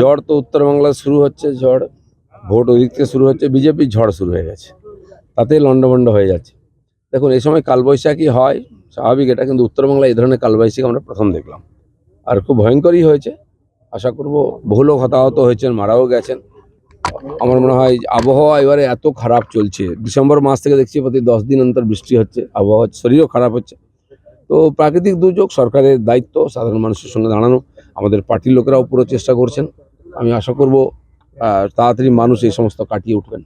ঝড় তো উত্তরবাংলায় শুরু হচ্ছে, ঝড় ভোট ওদিক থেকে শুরু হচ্ছে বিজেপির ঝড় শুরু হয়ে গেছে। তাতেই লন্ডভন্ড হয়ে যাচ্ছে। দেখুন, এই সময় কালবৈশাখী হয়, স্বাভাবিক এটা, কিন্তু উত্তরবাংলায় এই ধরনের কালবৈশাখী আমরা প্রথম দেখলাম। আর খুব ভয়ঙ্করই হয়েছে। আশা করব বহু লোক হতাহত হয়েছেন, মারাও গেছেন। আমার মনে হয় আবহাওয়া এবারে এত খারাপ চলছে। ডিসেম্বর মাস থেকে দেখছি প্রতি দশ দিন অন্তর বৃষ্টি হচ্ছে, আবহাওয়া শরীরও খারাপ হচ্ছে। তো প্রাকৃতিক দুর্যোগ সরকারের দায়িত্ব সাধারণ মানুষের সঙ্গে দাঁড়ানো আমাদের পার্টির লোকেরাও পুরো চেষ্টা করছেন। আমি আশা করব তাড়াতাড়ি মানুষ এই সমস্ত কাটিয়ে উঠবেন।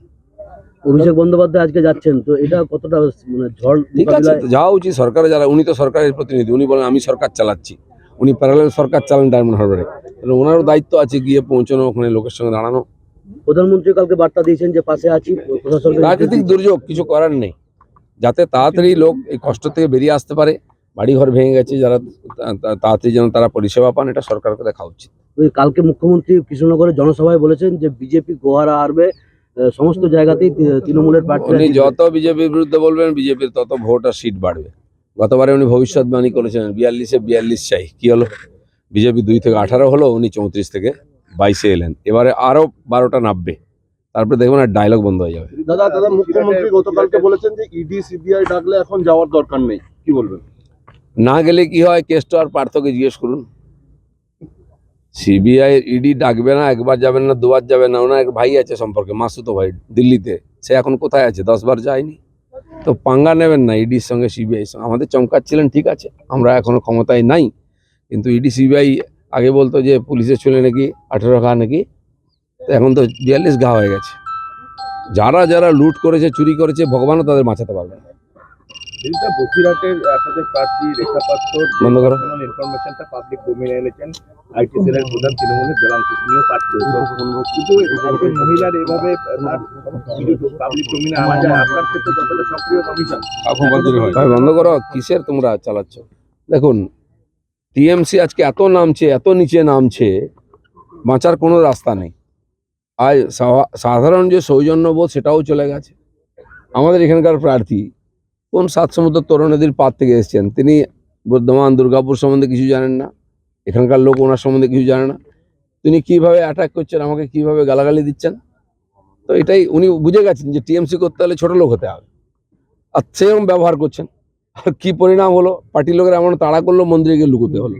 অভিষেক বন্দ্যোপাধ্যায় আজকে যাচ্ছেন তো এটা কতটা মানে ঝড় ঠিক আছে যাওয়া উচিত সরকারে যারা উনি তো সরকারের প্রতিনিধি উনি বলেন আমি সরকার চালাচ্ছি। উনি প্যারালাল সরকার চালান ডায়মন্ড হারবারে। তাহলে ওনারও দায়িত্ব আছে গিয়ে পৌঁছানো ওখানে লোকের সঙ্গে দাঁড়ানো। প্রধানমন্ত্রী কালকে বার্তা দিয়েছেন যে পাশে আছি প্রাকৃতিক দুর্যোগ কিছু করার নেই। যাতে তাড়াতাড়ি লোক এই কষ্ট থেকে বেরিয়ে আসতে পারে। বাড়িঘর ভেঙে গেছে যারা তাড়াতাড়ি যেন তারা পরিষেবা পান এটা সরকারকে দেখা উচিত। ওই কালকে মুখ্যমন্ত্রী কৃষ্ণনগরের জনসভায় বলেছেন যে বিজেপি গোহারা হারবে সমস্ত জায়গাতেই তৃণমূলের প্রার্থী উনি যত বিজেপির বিরুদ্ধে বলবেন বিজেপির তত ভোট আর সিট বাড়বে। গতবারে উনি ভবিষ্যৎবাণী করেছিলেন বিয়াল্লিশে বিয়াল্লিশ চাই কি হলো? বিজেপি দুই থেকে আঠারো হলো উনি চৌত্রিশ থেকে বাইশে এলেন। এবারে আরও বারোটা নামবে। তারপরে দেখবেন আর ডায়লগ বন্ধ হয়ে যাবে। দাদা দাদা মুখ্যমন্ত্রী গতকালকে বলেছেন যে ইডি সিবিআই ডাকলে এখন যাওয়ার দরকার নেই। কি বলবেন? না গেলে কি হয়? কেসটা আর পার্থকে জিজ্ঞেস করুন। সিবিআই ইডি ডাকবে না, একবার যাবেন না, দুবার যাবেন না। ওনার এক ভাই আছে সম্পর্কে মাসুতো ভাই, দিল্লিতে। সে এখন কোথায় আছে? দশবার যায়নি। তো পাঙ্গা নেবেন না ইডির সঙ্গে সিবিআই সঙ্গে। আমাদের চমকাচ্ছিলেন, ঠিক আছে। আমরা এখনও ক্ষমতায় নাই। কিন্তু ইডি সিবিআই আগে বলতো যে, পুলিশের চলে নাকি আঠেরো ঘা নাকি? তো এখন তো বিয়াল্লিশ ঘা হয়ে গেছে। যারা যারা লুট করেছে, চুরি করেছে, ভগবানও তাদের বাঁচাতে পারবে না। দিনটা বসিরহাটের আপনাদের প্রার্থী রেখা পাত্র বন্ধ করো। ইনফরমেশনটা পাবলিক এনেছেন আইটি সেলের প্রধান তৃণমূলের জলাংশ তিনিও প্রার্থী কিন্তু একজন মহিলার এভাবে পাবলিক আনা যায় আপনার ক্ষেত্রে যতটা সক্রিয় কমিশন বন্ধ করো কিসের তোমরা চালাচ্ছ? দেখুন টিএমসি আজকে এত নামছে এত নিচে নামছে বাঁচার কোনো রাস্তা নেই। আজ সা- সাধারণ যে সৌজন্যবোধ সেটাও চলে গেছে। আমাদের এখানকার প্রার্থী কোন সাত সমুদ্র তরুণীদের পার থেকে এসেছেন? তিনি বর্ধমান, দুর্গাপুর সম্বন্ধে কিছু জানেন না, এখানকার লোক ওনার সম্বন্ধে কিছু জানে না। তিনি কীভাবে অ্যাটাক করছেন, আমাকে কীভাবে গালাগালি দিচ্ছেন? তো এটাই উনি বুঝে গেছেন যে টিএমসি করতে হলে ছোটো লোক হতে হবে। আর সেরকম ব্যবহার করছেন। আর কী পরিণাম হলো? পার্টির লোকেরা এমন তাড়া করল, মন্দিরে গিয়ে লুকোতে হলো।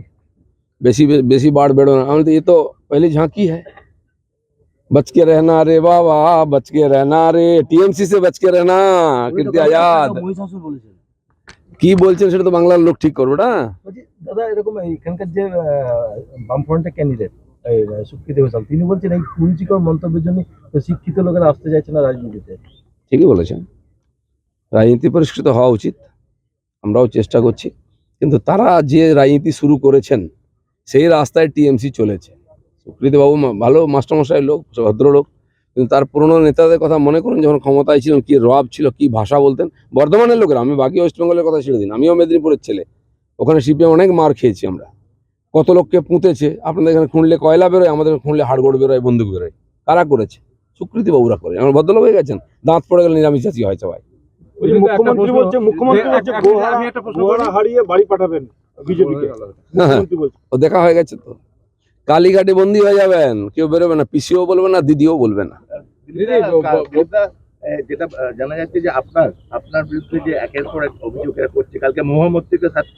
বেশি বেশি বাড় বেড়ো না। আমি তো এ তো পহলে ঝাঁকি হ্যাঁ बच के रहना रे बाबा बच के रहना রে টিএমসি से बच के रहना কীর্তি আজাদ মহিষাসুর বলেছেন কি বলছেন সেটা তো বাংলার লোক ঠিক করবে না বলছি দাদা এরকম এখানকার যে আহ, বামফ্রন্টের ক্যান্ডিডেট সুকৃতি ঘোষাল তিনি বলছেন এই কুরুচিকর মন্তব্যের জন্য শিক্ষিত লোকেরা আসতে চাইছে না রাজনীতিতে ঠিকই বলেছেন রাজনীতি পরিষ্কৃত হওয়া উচিত আমরাও চেষ্টা করছি কিন্তু তারা যে রাজনীতি শুরু করেছেন সেই রাস্তায় টিএমসি চলেছে সুকৃতিবাবু মা- ভালো মাস্টারমশাই লোক ভদ্রলোক। কিন্তু তার পুরনো নেতাদের কথা মনে করুন যখন ক্ষমতায় ছিলেন কি রব ছিল কি ভাষা বলতেন। বর্ধমানের লোকেরা আমি বাকি ওয়েস্ট বেঙ্গলের কথা ছেড়ে দিন আমিও মেদিনীপুরের ছেলে। ওখানে সিপিএম অনেক মার খেয়েছি আমরা। কত লোককে পুঁতেছে আপনাদের এখানে খুঁড়লে কয়লা বেরোয় আমাদের খুঁড়লে হাড়গোড় বেরোয় বন্দুক বেরোয়। কারা করেছে? সুকৃতিবাবুরা করে। আমার ভদ্রলোক হয়ে গেছেন? দাঁত পড়ে গেলে নিরামিষাচি হয় সবাই। মুখ্যমন্ত্রী বলছে মুখ্যমন্ত্রী বলছে গোহারা গোহারা হারিয়ে বাড়ি পাঠাবেন বিজেপিকে। ও দেখা হয়ে গেছে তো। কালীঘাটে বন্দি হয়ে যাবেন। কেউ বেরোবে না পিসিও বলবে না দিদিও বলবে না। যেটা আহ, জানা যাচ্ছে যে আপনার আপনার বিরুদ্ধে যে একের পর এক অভিযোগ এরা করছে কালকে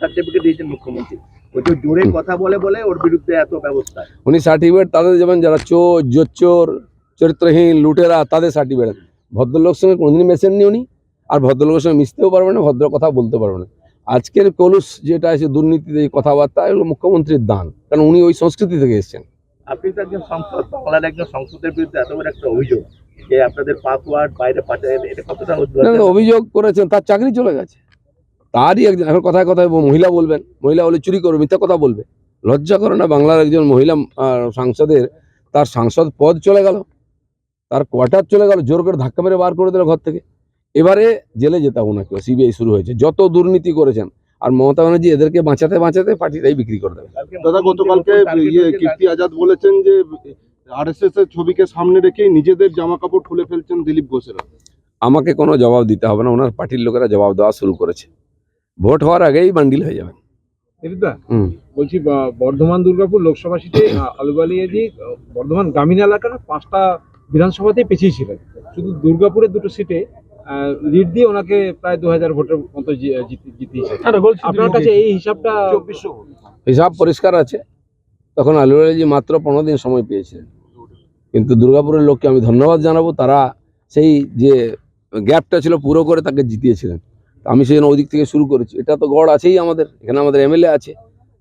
সার্টিফিকেট দিয়েছেন মুখ্যমন্ত্রী। ওই যে জোরে কথা বলে বলে ওর বিরুদ্ধে এত ব্যবস্থা। উনি সার্টিফিকেট তাদের যেমন যারা চোর জোচ্চোর চরিত্রহীন লুটেরা তাদের সার্টিফিকেট ভদ্রলোক সঙ্গে কোনোদিনই মেশেননি উনি। আর ভদ্রলোকের সঙ্গে মিশতেও পারবে না ভদ্র কথা বলতে পারবে না। আজকের কলুষ যেটা আছে দুর্নীতিতে এই কথাবার্তা এগুলো মুখ্যমন্ত্রীর দান। কারণ উনি ওই সংস্কৃতি থেকে এসেছেন। আপনি তো একজন সংসদ বাংলার একজন সংসদের বিরুদ্ধে এত বড় একটা অভিযোগ যে আপনাদের পাসওয়ার্ড বাইরে এটা কতটা অভিযোগ করেছেন তার চাকরি চলে গেছে। তারই একজন এখন কথায় কথায় মহিলা বলবেন মহিলা বলে চুরি করবে মিথ্যা কথা বলবে। লজ্জা করে না বাংলার একজন মহিলা সাংসদের তার সাংসদ পদ চলে গেল তার কোয়ার্টার চলে গেল জোর করে ধাক্কা মেরে বার করে দিল ঘর থেকে। এবারে জেলে যেতে হবে না কেউ সিবিআই শুরু হয়েছে। যত দুর্নীতি করেছেন আর মমতা ব্যানার্জি এদেরকে বাঁচাতে বাঁচাতে পার্টিটাই বিক্রি করে দেবে দাদা গতকালকে ইয়ে কীর্তি আজাদ বলেছেন যে আরএসএস এর ছবিকে সামনে রেখে নিজেদের জামা কাপড় খুলে ফেলছেন দিলীপ ঘোষেরা। আমাকে কোনো জবাব দিতে হবে না ওনার পার্টির লোকেরা জবাব দেওয়া শুরু করেছে। ভোট হওয়ার আগেই বান্ডিল হয়ে যাবে। বলছি বর্ধমান দুর্গাপুর লোকসভা সিটে আলুবালিয়াজি বর্ধমান গ্রামীণ এলাকার পাঁচটা বিধানসভাতেই পিছিয়ে ছিলেন। শুধু দুর্গাপুরের দুটো সিটে লিড দিয়ে ওনাকে প্রায় দু হাজার ভোটের মতো জিতে- জিতিয়েছে। আপনার কাছে এই হিসাবটা হিসাব পরিষ্কার আছে। তখন আলুরাজি মাত্র পনেরো দিন সময় পেয়েছিলেন। কিন্তু দুর্গাপুরের লোককে আমি ধন্যবাদ জানাব তারা সেই যে গ্যাপটা ছিল পুরো করে তাকে জিতিয়েছিলেন। আমি সেই জন্য ওই দিক থেকে শুরু করেছি। এটা তো গড় আছেই আমাদের এখানে আমাদের এমএলএ আছে।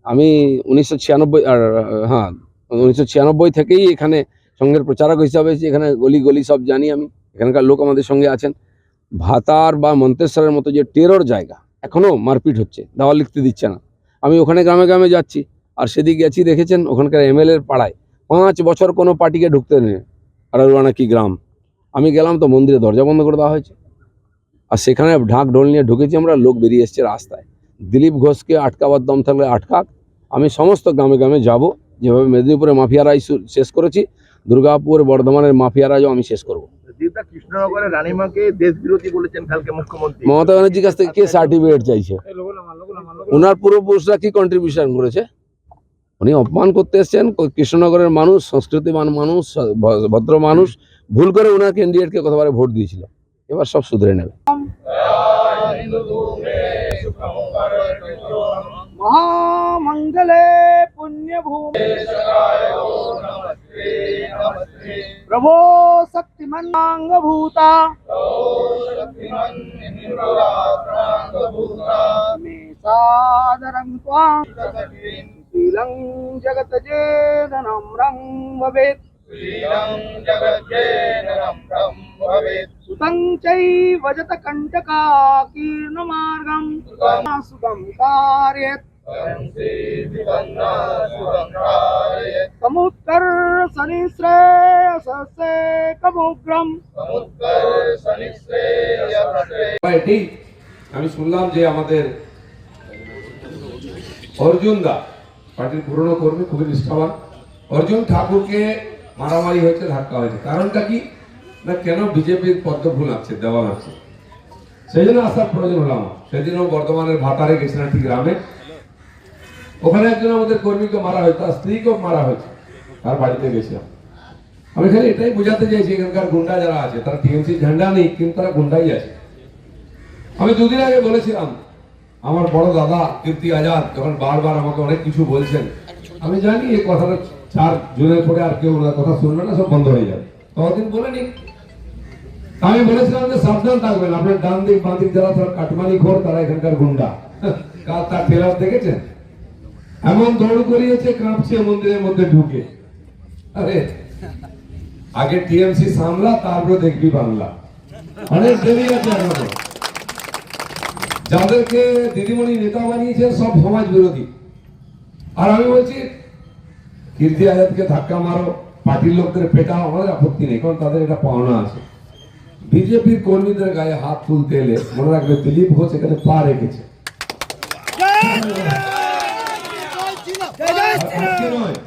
আমি উনিশশো ছিয়ানব্বই আর হ্যাঁ উনিশশো ছিয়ানব্বই থেকেই এখানে সঙ্গের প্রচারক হিসাবে আছি। এখানে গলি গলি সব জানি আমি। এখানকার লোক আমাদের সঙ্গে আছেন। ভাতার বা মন্তেশ্বরের মতো যে টেরর জায়গা এখনও মারপিট হচ্ছে দাওয়া লিখতে দিচ্ছে না। আমি ওখানে গ্রামে গ্রামে যাচ্ছি, আর সেদিক গেছি, দেখেছেন? ওখানকার এমএলএ পাড়ায়। পাঁচ বছর কোনো পার্টিকে ঢুকতে নেই আড়ালুয়ানা কি গ্রাম। আমি গেলাম তো মন্দিরে, দরজা বন্ধ করে দেওয়া হয়েছে। আর সেখানে ঢাক ঢোল নিয়ে ঢুকেছি আমরা, লোক বেরিয়ে এসছে রাস্তায়। দিলীপ ঘোষকে আটকাবার দম থাকলে আটকাক। আমি সমস্ত গ্রামে গ্রামে যাব। যেভাবে মেদিনীপুরে মাফিয়া রাজ শু- শেষ করেছি, দুর্গাপুর বর্ধমানের মাফিয়া রাজও আমি শেষ করব। দেবদা কৃষ্ণনগরের রানীমাকে দেশবিরোধী বলেছেন কালকে মুখ্যমন্ত্রী। মমতা ব্যানার্জির কাছ থেকে কে সার্টিফিকেট চাইছে? ওনার পূর্বপুরুষরা কি কন্ট্রিবিউশন করেছে? উনি অপমান করতে এসছেন কৃষ্ণনগরের মানুষ সংস্কৃতিমান মানুষ ভদ্র মানুষ ভুল করে ওনার ক্যান্ডিডেটকে কতবারে ভোট দিয়েছিল। এবার সব শুধরে নেবে। মহামঙ্গলে পুণ্যভূমি। प्रभो शक्तिमन्नांग भूता मे सादरं त्वां। शीलं जगत जेदनं रं भवेत्। सुतं चैव जतकण्टकाकीर्णमार्गं। सुगं कार्येत् समुत्कर्षणि श्रेयसस्ये कमुग्रम् এটি আমি শুনলাম যে আমাদের অর্জুন দা পার্টির পুরনো কর্মী খুবই নিষ্ঠাবান অর্জুন ঠাকুরকে মারামারি হয়েছে ধাক্কা হয়েছে কারণটা কি না কেন বিজেপির পদ্ম ভুল আছে দেওয়াল আছে সেই জন্য আসার প্রয়োজন হলো আমার সেদিনও বর্ধমানের ভাতারে গেছিলাম ঠিক গ্রামে ওখানে একজন আমাদের কর্মীকে মারা হয়েছে, তার স্ত্রীকেও মারা হয়েছে, তার বাড়িতে গেছিলাম। আমি খালি এটাই বোঝাতে চাইছি, এখানকার গুন্ডা যারা আছে, তারা টিএমসি ঝান্ডা নেই, কিন্তু তারা গুন্ডাই আছে। আমি দুদিন আগে বলেছিলাম, আমার বড় দাদা কীর্তি আজাদ যখন বারবার আমাকে অনেক কিছু বলছেন, আমি জানি এই কথাটা চার জুনের পরে আর কেউ ওনার কথা শুনবে না, সব বন্ধ হয়ে যাবে। ততদিন বলেনি আমি বলেছিলাম যে সাবধান থাকবেন, আপনার ডান দিক, বাঁ দিক যারা তারা কাটমানি ঘর তারা এখানকার গুন্ডা। কাল তার ট্রেলার দেখেছেন? এমন দৌড় করিয়েছে, কাঁপছে, মন্দিরের মধ্যে ঢুকে। আরে, আগে টিএমসি সামলা, তারপরে দেখবি বাংলা। অনেক দেরি আছে যাদেরকে দিদিমণি নেতা বানিয়েছে, সব সমাজ বিরোধী। আর আমি বলছি, কীর্তি আজাদকে ধাক্কা মারো, পার্টির লোকদের পেটাও, আমাদের আপত্তি নেই, কারণ তাদের এটা পাওনা আছে। বিজেপির কর্মীদের গায়ে হাত তুলতে এলে, মনে রাখবে দিলীপ ঘোষ এখানে পা রেখেছে আর আজকে নয়,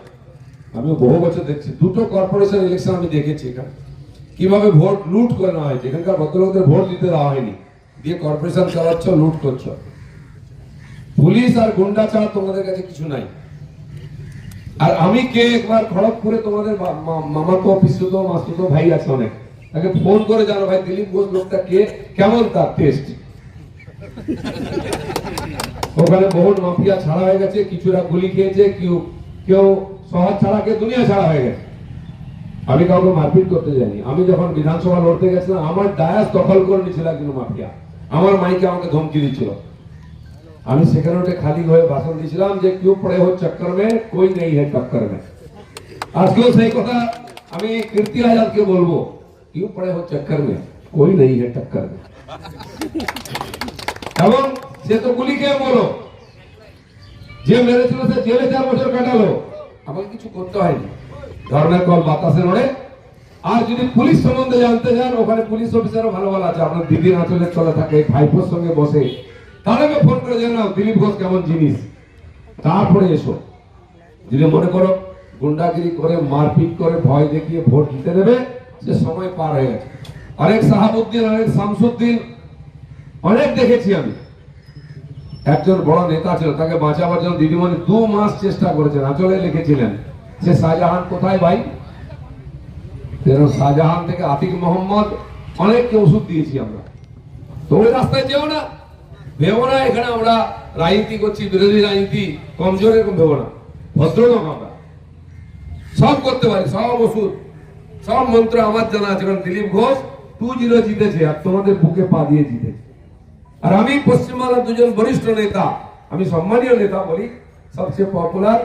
আমি বহু বছর দেখছি। দুটো কর্পোরেশন ইলেকশন আমি দেখেছি এখানে। কীভাবে ভোট লুট করে নেওয়া হয়েছে এখানকার ভদ্রলোকদের ভোট দিতে দেওয়া হয়নি। দিয়ে কর্পোরেশন চালাচ্ছ, লুট করছ। পুলিশ আর গুন্ডা ছাড়া তোমাদের কাছে কিছু নাই। আর আমি কে একবার খড়গপুরে তোমাদের মা- মা- মামাতো, পিসুতো, মাসুতো ভাই আছে অনেক। তাকে ফোন করে জানো ভাই, দিলীপ ঘোষ লোকটা কে? কেমন তার টেস্ট ওখানে বহুত মাফিয়া ছাড়া হয়ে গেছে, কিছুরা গুলি খেয়েছে, কেউ কেউ শহর ছাড়া কেউ দুনিয়া ছাড়া হয়ে গেছে। আমি কাউকে মারপিট করতে যাইনি। আমি যখন বিধানসভা লড়তে গেছিলাম, আমার ডায়াস দখল করে নিয়েছিল একজন মাফিয়া। আমার মাইকে আমাকে ধমকি দিচ্ছিল আমি সেখানে উঠে খালি হয়ে ভাষণ দিয়েছিলাম যে কেউ পড়ে হো চক্কর মে, কই নেই হে টক্কর মে। আজকেও সেই কথা আমি কীর্তি আজাদকে বলব কেউ পড়ে হো চক্কর মে, কই নেই হে টক্কর মে। এবং সে তো গুলি খেয়ে বলো, যে মেরেছিল সে জেলে চার বছর কাটালো। আমাকে কিছু করতে হয়নি। ধর্মের কল বাতাসে নড়ে। আর যদি পুলিশ সম্বন্ধে জানতে চান ওখানে পুলিশ অফিসারও ভালো ভালো আছে। আপনার দিদির আঁচলের চলে থাকে ভাইপোর সঙ্গে বসে। তাদেরকে ফোন করে জানাও দিলীপ ঘোষ কেমন জিনিস? তারপরে এসো। যদি মনে করো গুন্ডাগিরি করে, মারপিট করে, ভয় দেখিয়ে ভোট দিতে দেবে সে সময় পার হয়ে গেছে। অনেক সাহাবুদ্দিন অনেক শামসুদ্দিন, অনেক দেখেছি আমি। একজন বড় নেতা ছিল, তাকে বাঁচাবার জন্য দিদিমণি দু মাস চেষ্টা করেছেন, আঁচলে লিখেছিলেন। সে শাহজাহান কোথায় ভাই? শাহজাহান থেকে আতিক মোহাম্মদ, অনেককে ওষুধ দিয়েছি আমরা। তো ওই রাস্তায় যেও না। ভেবো না, এখানে আমরা রাজনীতি করছি, বিরোধী রাজনীতি, কমজোর এরকম ভেবো না। ভদ্রলোক আমরা। সব করতে পারি, সব ওষুধ, সব মন্ত্র আমার জানা আছে। কারণ দিলীপ ঘোষ টু জিরো জিতেছে, আর তোমাদের বুকে পা দিয়ে জিতেছে। আর আমি পশ্চিমবাংলার দুজন বরিষ্ঠ নেতা, আমি সম্মানীয় নেতা বলি, সবচেয়ে পপুলার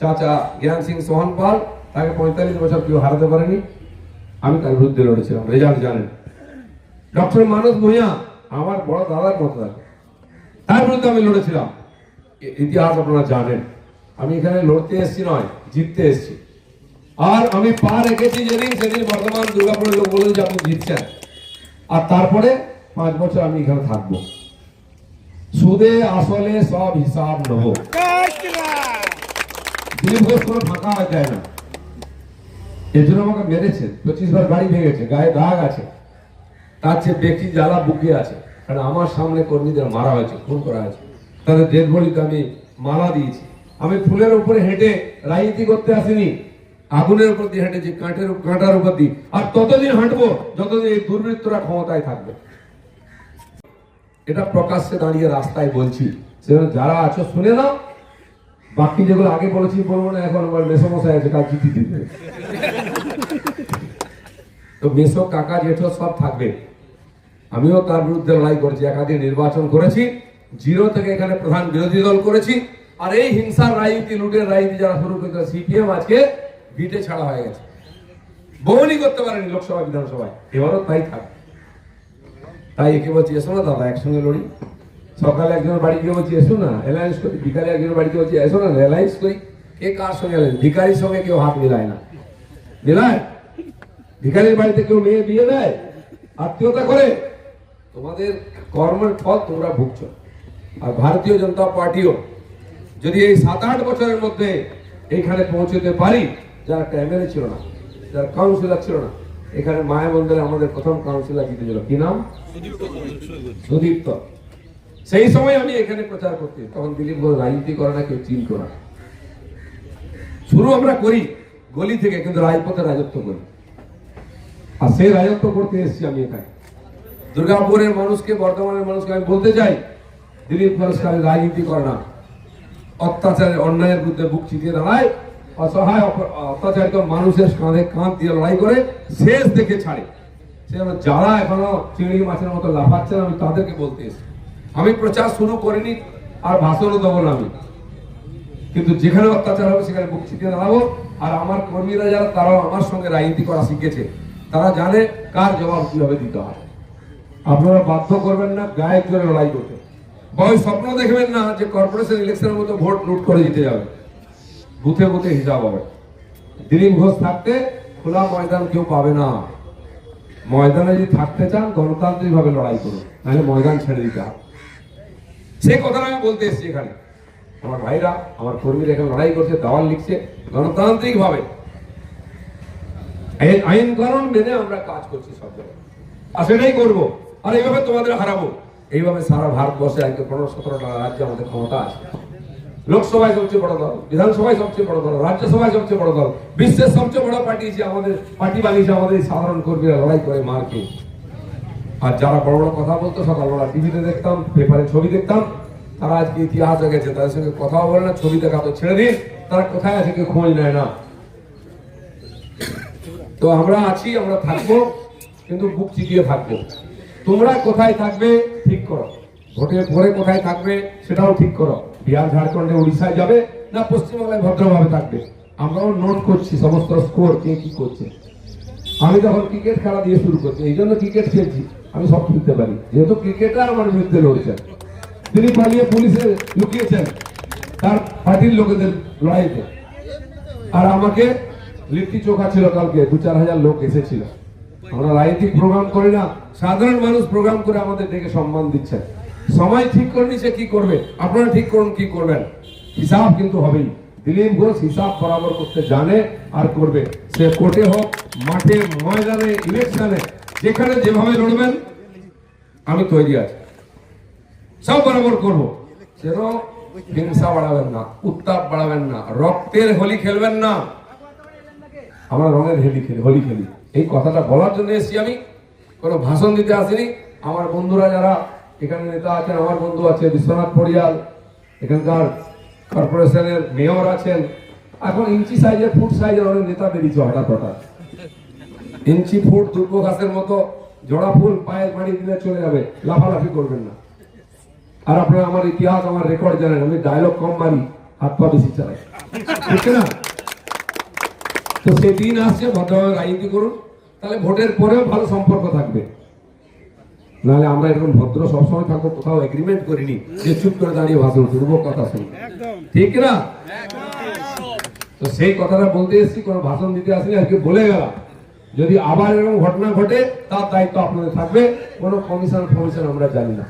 চাচা জ্ঞান সিং সোহন পাল, তাকে পঁয়তাল্লিশ বছর কেউ হারাতে পারেনি। আমি তার বিরুদ্ধে লড়েছিলাম, রেজাল্ট জানেন। ডক্টর মানস ভূঁইয়া, আমার বড় দাদার মতো তার। বিরুদ্ধে আমি লড়েছিলাম। ইতিহাস আপনারা জানেন। আমি এখানে লড়তে এসেছি নয়, জিততে এসেছি। আর আমি পা রেখেছি যেদিন, সেদিন বর্তমান দুর্গাপুরের লোক যে আপনি জিতছেন। আর তারপরে পাঁচ বছর আমি এখানে থাকব। সুদে, আসলে সব হিসাব ফাঁকা যায় না। জন্য আমাকে মেরেছে পঁচিশ বার গাড়ি ভেঙেছে, গায়ে দাগ আছে। তার চেয়ে জ্বালা বুকে আছে। কারণ আমার সামনে কর্মীদের মারা হয়েছে, খুন করা হয়েছে। তাদের ডেড বডিতে আমি মালা দিয়েছি। আমি ফুলের উপরে হেঁটে রাজনীতি করতে আসিনি। আগুনের উপর দিয়ে হেঁটেছি কাঁটের কাঁটার উপর দিয়ে। আর ততদিন হাঁটবো, যতদিন এই দুর্বৃত্তরা ক্ষমতায় থাকবে। এটা প্রকাশ্যে দাঁড়িয়ে রাস্তায় বলছি। সেজন্য যারা আছো, শুনে নাও। বাকি যেগুলো আগে বলেছি, বলব না, এখন আমার মেসমশাই আছে কাল চিঠি দিতে তো মেসো, কাকা, জেঠো সব থাকবে। আমিও তার বিরুদ্ধে লড়াই করেছি, একাধিক নির্বাচন করেছি। জিরো থেকে এখানে প্রধান বিরোধী দল করেছি। আর এই হিংসার রাজনীতি লুটের রাজনীতি যারা শুরু করেছে, সিপিএম আজকে ভিটে ছাড়া হয়ে গেছে। বহুনি করতে পারেনি লোকসভা, বিধানসভায়। এবারও তাই থাকবে। তাই একে বলছি, এসো না দাদা, একসঙ্গে লড়ি। সকালে একজনের বাড়ি গিয়ে বলছি, এসো না অ্যালায়েন্স করি। বিকালে একজনের বাড়িতে বলছি, এসো না অ্যালায়েন্স করি। কে কার সঙ্গে alliance? ভিকারির সঙ্গে কেউ হাত মিলায় না। মিলায়? ভিখারির বাড়িতে কেউ মেয়ে বিয়ে দেয়? আত্মীয়তা করে? তোমাদের কর্মের ফল তোমরা ভুগছ। আর ভারতীয় জনতা পার্টিও, যদি এই সাত আট বছরের মধ্যে এইখানে পৌঁছতে পারি, যারা একটা এমএলএ ছিল না, যারা কাউন্সিলর ছিল না এখানে মায়া মন্দিরে আমাদের প্রথম কাউন্সিলর জিতেছিল কি নাম? সুদীপ্ত। সেই সময় আমি এখানে প্রচার করতে তখন দিলীপ ঘোষ রাজনীতি করে না, কেউ চিনত না। শুরু আমরা করি, গলি থেকে, কিন্তু রাজপথে রাজত্ব করি। আর সেই রাজত্ব করতে এসেছি আমি এখানে। দুর্গাপুরের মানুষকে বর্তমানের মানুষকে আমি বলতে চাই, দিলীপ ঘোষ রাজনীতি করে না। অত্যাচারের অন্যায়ের বিরুদ্ধে বুক চিতিয়ে দাঁড়ায়। অসহায় অত্যাচারিত মানুষের কাঁধে কাঁধ দিয়ে লড়াই করে শেষ দেখে ছাড়ে। সেজন্য যারা এখনও চিংড়ি মাছের মতো লাফাচ্ছেন, আমি তাদেরকে বলতে আমি প্রচার শুরু করিনি, আর ভাষণও দেবো না আমি। কিন্তু যেখানে অত্যাচার হবে, সেখানে বুক ছিটিয়ে দাঁড়াবো। আর আমার কর্মীরা যারা, তারাও আমার সঙ্গে রাজনীতি করা শিখেছে। তারা জানে কার জবাব কীভাবে দিতে হয়। আপনারা বাধ্য করবেন না, গায়ে জোরে লড়াই করতে। বা ওই স্বপ্ন দেখবেন না যে কর্পোরেশন ইলেকশনের মতো ভোট লুট করে জিতে যাবে। বুথে বুথে হিসাব হবে। দিলীপ ঘোষ থাকতে খোলা ময়দান কেউ পাবে না। ময়দানে যদি থাকতে চান, গণতান্ত্রিক ভাবে লড়াই করুন, নাহলে ময়দান ছেড়ে দিতে হবে। সেই কথাটা আমি বলতে এসেছি এখানে। আমার ভাইরা, আমার কর্মীরা এখানে লড়াই করছে দাওয়াল লিখছে, গণতান্ত্রিক ভাবে। আইন কানুন মেনে আমরা কাজ করছি সব জায়গায়। আর সেটাই করব। আর এইভাবে তোমাদের হারাবো। এইভাবে সারা ভারতবর্ষে আজকে পনেরো, সতেরোটা রাজ্য আমাদের ক্ষমতা আছে। লোকসভায় সবচেয়ে বড় দল, বিধানসভায় সবচেয়ে বড় দল, রাজ্যসভায় সবচেয়ে বড় দল, বিশ্বের সবচেয়ে বড় পার্টি যে আমাদের, পার্টি বানিয়েছে আমাদের সাধারণ কর্মীরা লড়াই করে মারকে আর যারা বড় বড় কথা বলতো, সকালবেলা টিভিতে দেখতাম, পেপারে ছবি দেখতাম, তারা আজকে ইতিহাস হয়ে গেছে, তাদের সঙ্গে কথাও বলে না, ছবি দেখা তো ছেড়ে দিন, তারা কোথায় আছে কেউ খোঁজ নেয় না। তো আমরা আছি, আমরা থাকব, কিন্তু বুক চিতিয়ে থাকব। তোমরা কোথায় থাকবে, ঠিক করো। ভোটের পরে কোথায় থাকবে, সেটাও ঠিক করো। বিহার, ঝাড়খণ্ডে উড়িষ্যায় যাবে না পশ্চিমবাংলায় ভদ্রভাবে থাকবে? আমরাও নোট করছি সমস্ত স্কোর কে কি করছে। আমি যখন ক্রিকেট খেলা দিয়ে শুরু করছি, এই জন্য ক্রিকেট খেলছি, আমি সব খেলতে পারি। যেহেতু ক্রিকেটার আমার বিরুদ্ধে লড়ছেন। তিনি পালিয়ে পুলিশে লুকিয়েছেন, তার পার্টির লোকেদের লড়াইতে। আর আমাকে লিট্টি চোখা ছিল কালকে, দু চার হাজার লোক এসেছিল। আমরা রাজনৈতিক প্রোগ্রাম করি না, সাধারণ মানুষ প্রোগ্রাম করে আমাদের ডেকে সম্মান দিচ্ছেন। সময় ঠিক করে নিচ্ছে কি করবে? আপনারা ঠিক করুন, কি করবেন? হিসাব কিন্তু হবেই। দিলীপ ঘোষ হিসাব বরাবর করতে জানে আর করবে। সে কোর্টে হোক, মাঠে, ময়দানে, ইলেকশনে, যেখানে যেভাবে লড়বেন, আমি তৈরি আছি। সব বরাবর করব। যেন হিংসা বাড়াবেন না, উত্তাপ বাড়াবেন না, রক্তের হোলি খেলবেন না। আমরা রঙের হেলি খেলি, হোলি খেলি। এই কথাটা বলার জন্য এসেছি আমি। কোনো ভাষণ দিতে আসিনি। আমার বন্ধুরা যারা এখানে নেতা আছেন, আমার বন্ধু আছে, বিশ্বনাথ পরিয়াল এখানকার কর্পোরেশনের মেয়র আছেন। এখন ইঞ্চি সাইজের, ফুট সাইজের অনেক নেতা বেরিয়েছে হঠাৎ হঠাৎ। ইঞ্চি, ফুট, দুর্গ ঘাসের মতো জোড়া ফুল পায়ে বাড়ি দিলে চলে যাবে, লাফালাফি করবেন না। আর আপনারা আমার ইতিহাস, আমার রেকর্ড জানেন, আমি ডায়লগ কম মারি, হাত পা বেশি চালাই। ঠিক না? তো সেই দিন আসছে, ভদ্রভাবে রাজনীতি করুন, তাহলে ভোটের পরেও ভালো সম্পর্ক থাকবে। নাহলে আমরা এরকম ভদ্র সবসময় থাকব কোথাও এগ্রিমেন্ট করিনি যে চুপ করে দাঁড়িয়ে ভাষণ শুনব কথা শুনব। ঠিক না? তো সেই কথাটা বলতে এসেছি কোনো ভাষণ দিতে আসিনি আজকে বলে গেলাম। যদি আবার এরকম ঘটনা ঘটে তার দায়িত্ব আপনাদের থাকবে কোনো কমিশন ফমিশন আমরা জানি না।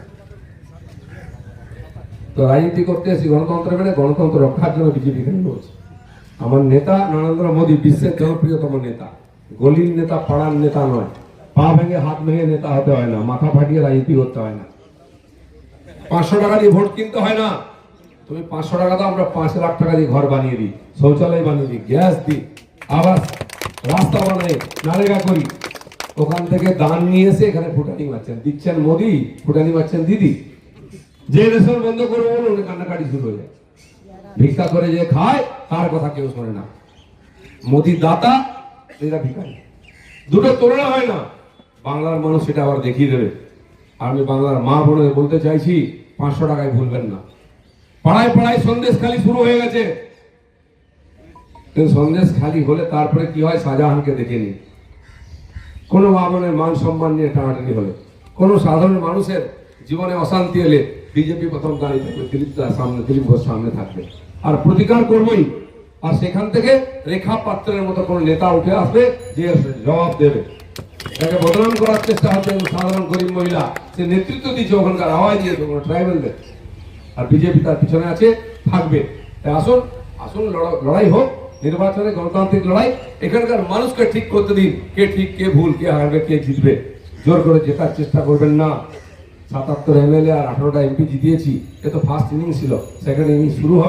তো রাজনীতি করতে এসেছি গণতন্ত্র মেনে গণতন্ত্র রক্ষার জন্য বিজেপি এখানে রয়েছে আমার নেতা নরেন্দ্র মোদী বিশ্বের জনপ্রিয়তম নেতা। গলির নেতা পাড়ার নেতা নয়। পা ভেঙে, হাত ভেঙে নেতা হতে হয় না, মাথা ফাটিয়ে রাজনীতি করতে হয় না। পাঁচশো টাকা দিয়ে ভোট কিনতে হয় না। তুমি পাঁচশো টাকা দাও আমরা পাঁচ লাখ টাকা দিয়ে ঘর বানিয়ে দিই, শৌচালয় বানিয়ে দিই, গ্যাস দিই, আবার রাস্তা বানাই নারেগা করি। ওখান থেকে দান নিয়ে এসে এখানে ফুটানি মারছেন। দিচ্ছেন মোদি, ফুটানি মারছেন দিদি। যে রেশন বন্ধ করব বলুন কান্নাকাটি শুরু হয়ে যায়। ভিক্ষা করে যে খায়, তার কথা কেউ শোনে না। মোদি দাতা, এরা ভিখারি। দুটো তুলনা হয় না। বাংলার মানুষ সেটা আবার দেখিয়ে দেবে। আমি বাংলার মা বোনের বলতে চাইছি, পাঁচশো টাকায় ভুলবেন না। পাড়ায় পাড়ায় সন্দেশ খালি শুরু হয়ে গেছে। সন্দেশ খালি হলে তারপরে কি হয়, শাহজাহানকে দেখে নি কোনো মা বোনের মান সম্মান নিয়ে টানাটানি হলে। কোনো সাধারণ মানুষের জীবনে অশান্তি এলে বিজেপি প্রথম দাঁড়িয়ে থাকবে, দিলীপ দার সামনে, দিলীপ ঘোষ সামনে থাকবে। আর প্রতিকার করবই। আর সেখান থেকে রেখা পাত্রের মতো কোনো নেতা উঠে আসবে, যে জবাব দেবে। তাকে বদনাম করার চেষ্টা হচ্ছে সাধারণ গরিব মহিলা, সে নেতৃত্ব দিচ্ছে ওখানকার আওয়াজ দিয়েছে কোনো ট্রাইবেলদের আর বিজেপি তার পিছনে আছে, থাকবে। তাই আসুন আসুন, লড়া- লড়াই হোক, নির্বাচনে গণতান্ত্রিক লড়াই, এখানকার মানুষকে ঠিক করতে দিন, কে ঠিক, কে ভুল, কে হারবে, কে জিতবে। জোর করে জেতার চেষ্টা করবেন না। সাতাত্তর এমএলএ আর আঠারোটা এমপি জিতিয়েছি, এ তো ফার্স্ট ইনিংস ছিল সেকেন্ড ইনিংস শুরু হবে।